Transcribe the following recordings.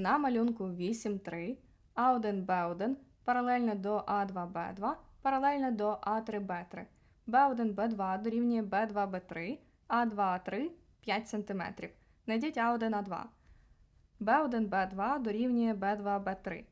На малюнку 8.3 А1, Б1 паралельно до А2, Б2 паралельно до А3, Б3. Б1, Б2 дорівнює Б2, Б3, А2, А3 5 см. Найдіть А1, А2. Б1, Б2 дорівнює Б2, Б3.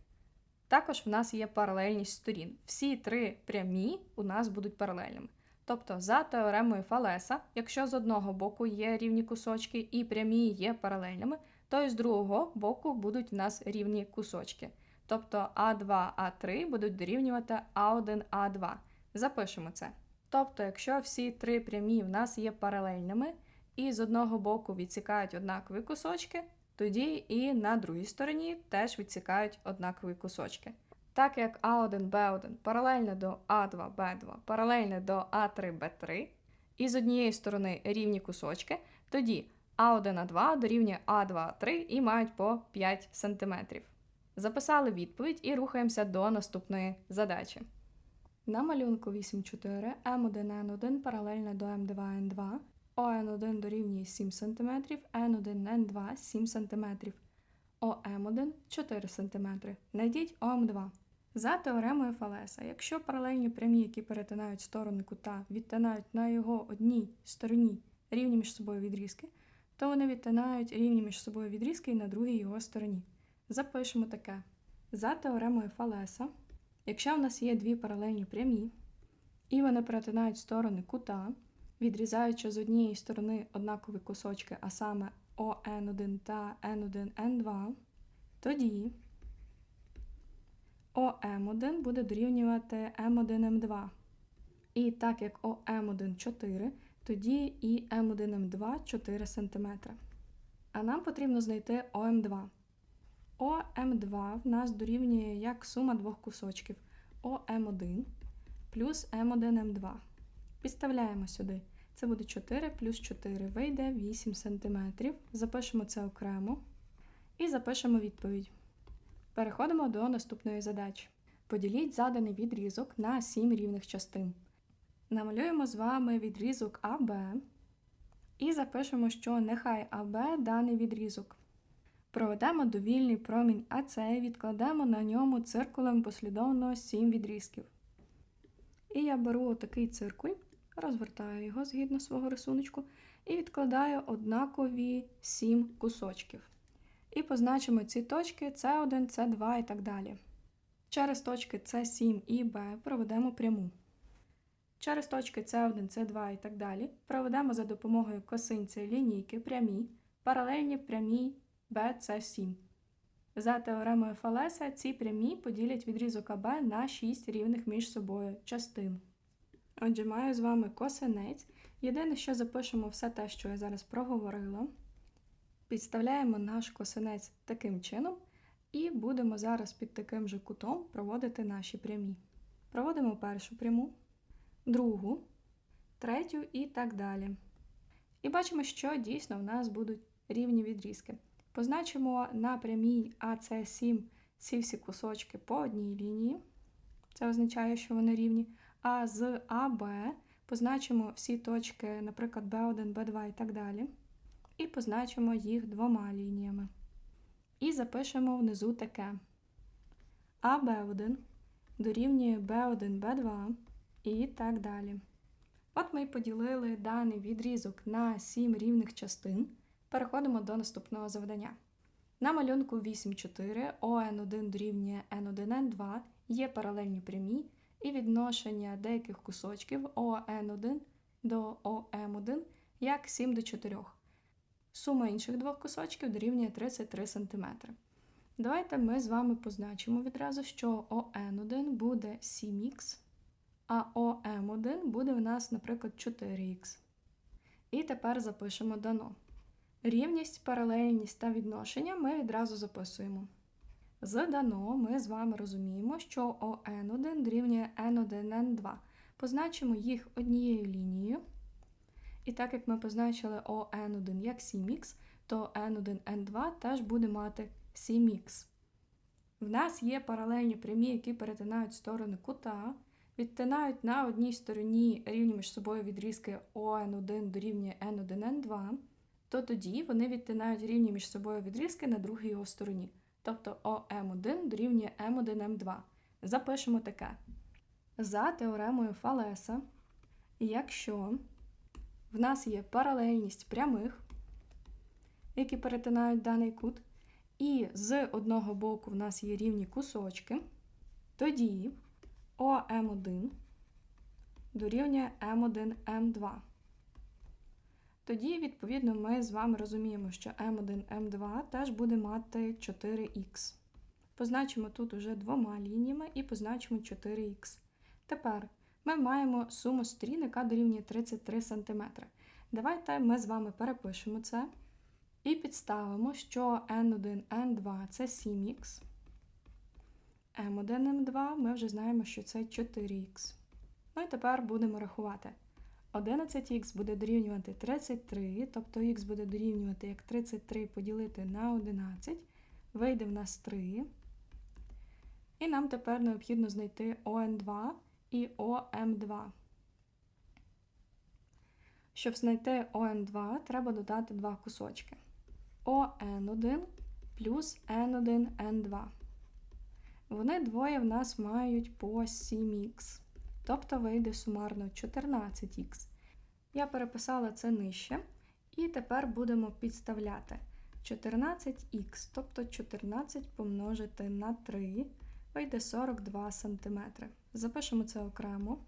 Також в нас є паралельність сторін. Всі три прямі у нас будуть паралельними. Тобто, за теоремою Фалеса, якщо з одного боку є рівні кусочки і прямі є паралельними, то і з другого боку будуть в нас рівні кусочки. Тобто А2, А3 будуть дорівнювати А1, А2. Запишемо це. Тобто, якщо всі три прямі в нас є паралельними і з одного боку відсікають однакові кусочки, тоді і на другій стороні теж відсікають однакові кусочки. Так як А1, Б1 паралельно до А2, Б2, паралельно до А3, Б3, і з однієї сторони рівні кусочки, тоді А1, А2 дорівнює А2, А3 і мають по 5 см. Записали відповідь і рухаємося до наступної задачі. На малюнку 8.4 М1Н1 паралельно до М2Н2, ОН1 дорівнює 7 см, Н1Н2 7 см, ОМ1 4 см. Найдіть ОМ2. За теоремою Фалеса, якщо паралельні прямі, які перетинають сторони кута, відтинають на його одній стороні рівні між собою відрізки, то вони відтинають рівні між собою відрізки і на другій його стороні. Запишемо таке. За теоремою Фалеса, якщо в нас є дві паралельні прямі, і вони перетинають сторони кута, відрізаючи з однієї сторони однакові кусочки, а саме ОН1 та Н1Н2, тоді ОМ1 буде дорівнювати М1М2. І так як ОМ1 4, тоді і М1М2 4 см. А нам потрібно знайти ОМ2. ОМ2 в нас дорівнює як сума двох кусочків ОМ1 плюс М1М2. Підставляємо сюди. Це буде 4 плюс 4 вийде 8 см. Запишемо це окремо і запишемо відповідь. Переходимо до наступної задачі. Поділіть заданий відрізок на 7 рівних частин. Намалюємо з вами відрізок АБ і запишемо, що нехай АБ даний відрізок. Проведемо довільний промінь АЦ і відкладемо на ньому циркулем послідовно 7 відрізків. І я беру такий циркуль, розвертаю його згідно свого рисунку, і відкладаю однакові 7 кусочків. І позначимо ці точки С1, С2 і так далі. Через точки С7 і Б проведемо пряму. Через точки С1, С2 і так далі проведемо за допомогою косинця лінійки прямі, паралельні прямій BC7. За теоремою Фалеса ці прямі поділять відрізок АБ на 6 рівних між собою частин. Отже, маю з вами косинець. Єдине, що запишемо все те, що я зараз проговорила. Підставляємо наш косинець таким чином, і будемо зараз під таким же кутом проводити наші прямі. Проводимо першу пряму, другу, третю і так далі. І бачимо, що дійсно в нас будуть рівні відрізки. Позначимо на прямій АС7 ці всі кусочки по одній лінії. Це означає, що вони рівні. А з АБ позначимо всі точки, наприклад, B1, B2 і так далі. І позначимо їх двома лініями. І запишемо внизу таке. АБ1 дорівнює B1, B2 і так далі. От ми поділили даний відрізок на 7 рівних частин. Переходимо до наступного завдання. На малюнку 8.4 ОН1 дорівнює N1N2 є паралельні прямі і відношення деяких кусочків ОН1 до ОМ1 як 7 до 4. Сума інших двох кусочків дорівнює 33 см. Давайте ми з вами позначимо відразу, що ОН1 буде 7х, а ОМ1 буде в нас, наприклад, 4х. І тепер запишемо дано. Рівність, паралельність та відношення ми відразу записуємо. З дано ми з вами розуміємо, що ОН1 дорівнює N1N2. Позначимо їх однією лінією. І так як ми позначили ОН1 як 7х, то N1N2 теж буде мати 7х. В нас є паралельні прямі, які перетинають сторони кута, відтинають на одній стороні рівні між собою відрізки ОН1 дорівнює N1N2 то тоді вони відтинають рівні між собою відрізки на другій його стороні. тобто ОМ1 дорівнює М1М2. Запишемо таке. За теоремою Фалеса, якщо в нас є паралельність прямих, які перетинають даний кут, і з одного боку в нас є рівні кусочки, тоді ОМ1 дорівнює М1М2. Тоді, відповідно, ми з вами розуміємо, що М1, М2 теж буде мати 4х. Позначимо тут уже двома лініями і позначимо 4х. Тепер ми маємо суму сторін, яка дорівнює 33 см. Давайте ми з вами перепишемо це і підставимо, що N1, N2 це 7х. М1, М2 ми вже знаємо, що це 4х. Ну і тепер будемо рахувати. 11х буде дорівнювати 33, тобто х буде дорівнювати як 33 поділити на 11, вийде в нас 3. І нам тепер необхідно знайти ОН2 і ОМ2. Щоб знайти ОМ2, треба додати два кусочки. ОН1 плюс N1N2. Вони двоє в нас мають по 7х, тобто вийде сумарно 14х. Я переписала це нижче. І тепер будемо підставляти 14х, тобто 14 помножити на 3 вийде 42 см. Запишемо це окремо.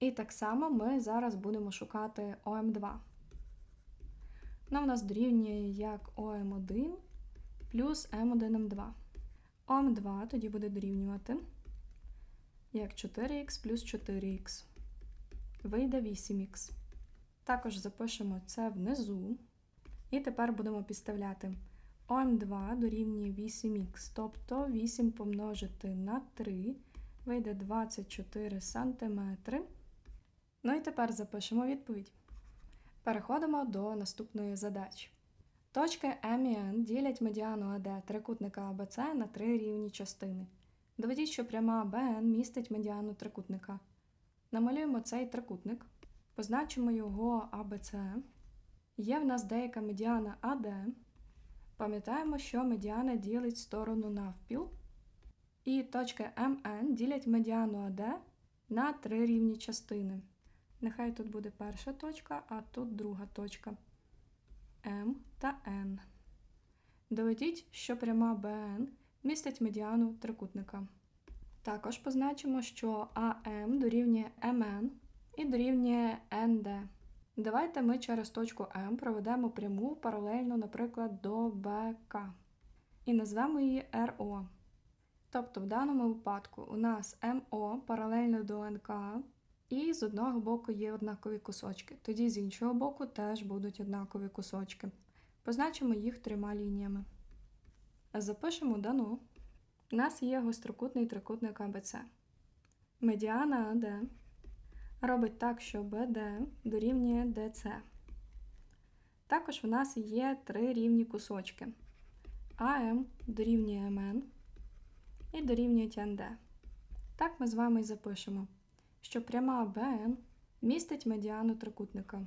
І так само ми зараз будемо шукати ОМ2. Вона в нас дорівнює як ОМ1 плюс М1М2. ОМ2 тоді буде дорівнювати як 4х плюс 4х. Вийде 8х. Також запишемо це внизу. І тепер будемо підставляти ОМ2 дорівнює 8х, тобто 8 помножити на 3 вийде 24 см. Ну і тепер запишемо відповідь. Переходимо до наступної задачі. Точки М і Н ділять медіану АД трикутника АБЦ на три рівні частини. Доведіть, що пряма БН містить медіану трикутника. Намалюємо цей трикутник, позначимо його АБЦ. Є в нас деяка медіана АД. Пам'ятаємо, що медіана ділить сторону навпіл. І точки МН ділять медіану АД на три рівні частини. Нехай тут буде перша точка, а тут друга точка М та Н. Доведіть, що пряма БН містить медіану трикутника. Також позначимо, що АМ дорівнює МН і дорівнює НД. Давайте ми через точку М проведемо пряму паралельно, наприклад, до БК. І назвемо її РО. Тобто, в даному випадку у нас МО паралельно до НК, і з одного боку є однакові кусочки. Тоді з іншого боку теж будуть однакові кусочки. Позначимо їх трьома лініями. Запишемо дану. У нас є гострокутний трикутник АБЦ. Медіана АД робить так, що БД дорівнює ДЦ. Також в нас є три рівні кусочки. АМ дорівнює МН і дорівнюють НД. Так ми з вами і запишемо, що пряма БН містить медіану трикутника.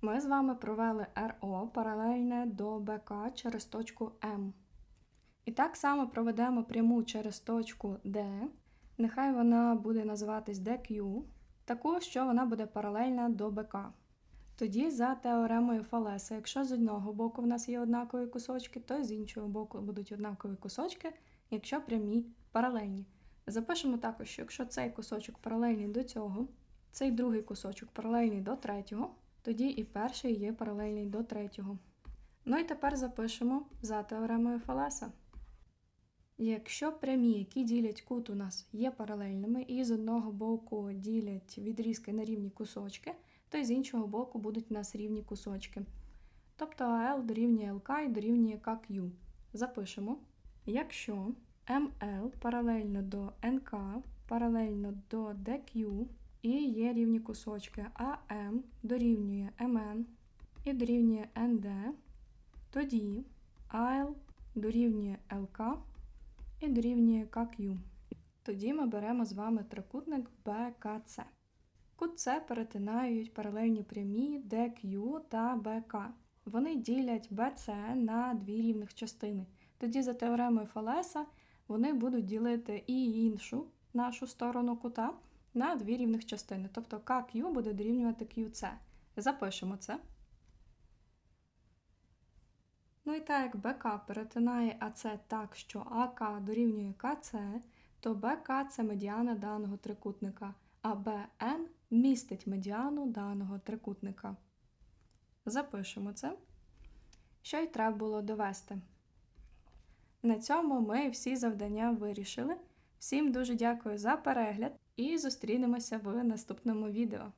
Ми з вами провели РО паралельне до БК через точку М. І так само проведемо пряму через точку D, нехай вона буде називатись DQ, таку, що вона буде паралельна до БК. Тоді, за теоремою Фалеса, якщо з одного боку в нас є однакові кусочки, то з іншого боку будуть однакові кусочки, якщо прямі паралельні. Запишемо також, що якщо цей кусочок паралельний до цього, цей другий кусочок паралельний до третього, тоді і перший є паралельний до третього. Ну і тепер запишемо за теоремою Фалеса. Якщо прямі, які ділять кут у нас є паралельними, і з одного боку ділять відрізки на рівні кусочки, то й з іншого боку будуть у нас рівні кусочки. Тобто АЛ дорівнює ЛК і дорівнює КQ. Запишемо. Якщо МЛ паралельно до НК, паралельно до DQ і є рівні кусочки, АМ дорівнює МН і дорівнює НД, тоді АЛ дорівнює ЛК і дорівнює KQ. Тоді ми беремо з вами трикутник BKC. Кут С перетинають паралельні прямі DQ та BK. Вони ділять BC на дві рівних частини. тоді за теоремою Фалеса вони будуть ділити і іншу нашу сторону кута на дві рівних частини. Тобто КQ буде дорівнювати QC. Запишемо це. Ну і так як БК перетинає АЦ так, що АК дорівнює КЦ, то БК це медіана даного трикутника, а БН містить медіану даного трикутника. Запишемо це. Що й треба було довести. На цьому ми всі завдання вирішили. Всім дуже дякую за перегляд і зустрінемося в наступному відео.